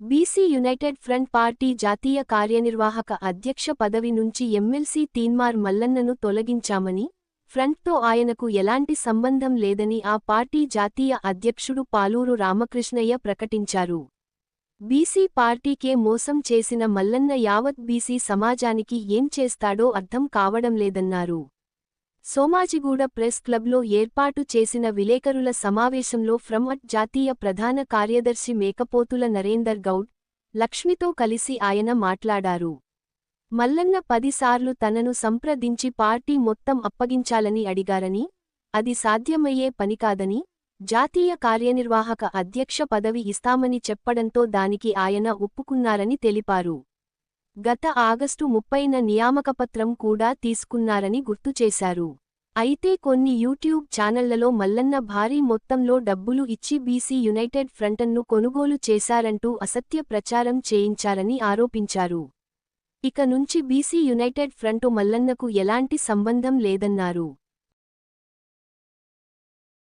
BC United front party జాతీయ కార్యనిర్వాహక అధ్యక్ష పదవి నుంచి ఎమ్మెల్సీ తీన్మార్ మల్లన్నను తొలగించామని ఫ్రంట్తో ఆయనకు ఎలాంటి సంబంధం లేదని ఆ పార్టీ జాతీయ అధ్యక్షుడు పాలూరు రామకృష్ణయ్య ప్రకటించారు. బీసీ పార్టీకే మోసం చేసిన మల్లన్న యావత్ బీసీ సమాజానికి ఏం చేస్తాడో అర్థం కావడం లేదన్నారు. సోమాజిగూడ ప్రెస్ క్లబ్లో ఏర్పాటు చేసిన విలేకరుల సమావేశంలో ఫ్రమట్ జాతీయ ప్రధాన కార్యదర్శి మేకపోతుల నరేందర్ గౌడ్ లక్ష్మితో కలిసి ఆయన మాట్లాడారు. మల్లన్న పదిసార్లు తనను సంప్రదించి పార్టీ మొత్తం అప్పగించాలని అడిగారని అది సాధ్యమయ్యే పనికాదని జాతీయ కార్యనిర్వాహక అధ్యక్ష పదవి ఇస్తామని చెప్పడంతో దానికి ఆయన ఒప్పుకున్నారని తెలిపారు. గత ఆగస్టు ముప్పైన నియామకపత్రం కూడా తీసుకున్నారని గుర్తుచేశారు అయితే కొన్ని యూట్యూబ్ ఛానళ్ళలో మల్లన్న భారీ మొత్తంలో డబ్బులు ఇచ్చి బీసీ యునైటెడ్ ఫ్రంటన్ను కొనుగోలు చేశారంటూ అసత్య ప్రచారం చేయించారని ఆరోపించారు. ఇక నుంచి బీసీ యునైటెడ్ ఫ్రంటు మల్లన్నకు ఎలాంటి సంబంధం లేదన్నారు.